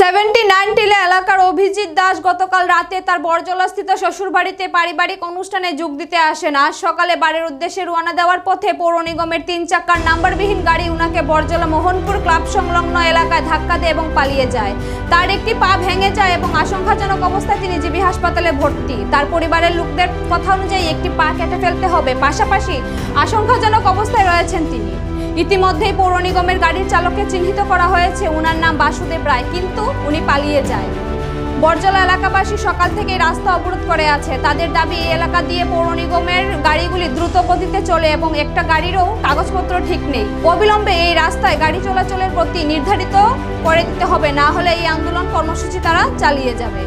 Seventy nine টিলে এলাকার অভিজিৎ দাস গতকাল রাতে তার বরজলাস্থিত শ্বশুরবাড়িতে পারিবারিক অনুষ্ঠানে যোগ দিতে আসেন। আজ সকালে বাড়ির উদ্দেশ্যে রওনা দেওয়ার পথে পৌর নিগমের তিন চাক্কার নাম্বারবিহীন গাড়ি উনাকে বরজলা মোহনপুর ক্লাব সংলগ্ন এলাকায় ধাক্কা দেয় এবং পালিয়ে যায়। তার একটি পা ভেঙে যায় এবং আশঙ্কাজনক অবস্থায় তিনি জিবি হাসপাতালে ভর্তি। তার পরিবারের লোকদের কথা অনুযায়ী একটি পা কেটে ফেলতে হবে। পাশাপাশি আশঙ্কাজনক অবস্থায় রয়েছেন তিনি। ইতিমধ্যেই পৌর নিগমের গাড়ির চালককে চিহ্নিত করা হয়েছে। ওনার নাম বাসুদেব রায়, কিন্তু উনি পালিয়ে যায়। বরজলা এলাকাবাসী সকাল থেকে রাস্তা অবরোধ করে আছে। তাদের দাবি, এই এলাকা দিয়ে পৌর নিগমের গাড়িগুলি দ্রুত গতিতে চলে এবং একটা গাড়িরও কাগজপত্র ঠিক নেই। অবিলম্বে এই রাস্তায় গাড়ি চলাচলের প্রতি নির্ধারিত করে দিতে হবে, না হলে এই আন্দোলন কর্মসূচি তারা চালিয়ে যাবে।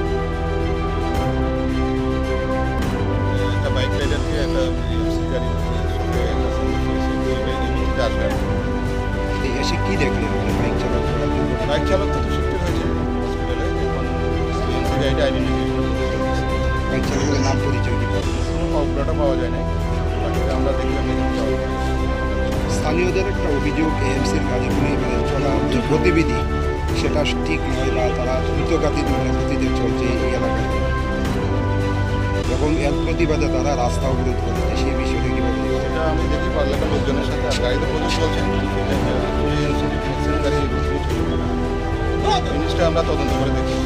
বাইক একটা এসে কি দেখলেন মানে বাইক চালানো বাইক চালক তো শিফটেড হয়েছে। হসপিটালে এখন সিএনসি গাড়িটা আইডেন্টিফিকেশন বাইক চালকের নাম পরিচয়? পুরোটা পাওয়া যায় না আমরা দেখলাম। স্থানীয়দের একটা অভিযোগ এএমসির গাড়িগুলি মানে চলা যে গতিবিধি সেটা ঠিক নয় বা তারা দ্রুতগাতি গতিতে চলছে এই এলাকায়। এবং এর প্রতিবাদে তারা রাস্তা অবরোধ করেছে সেই বিষয়টা? সেটা আমি দেখি পার্লামেন্টের লোকজনের সাথে। আর গাড়িতে প্রচুর চলছে। জিনিসটা আমরা তদন্ত করে দেখি।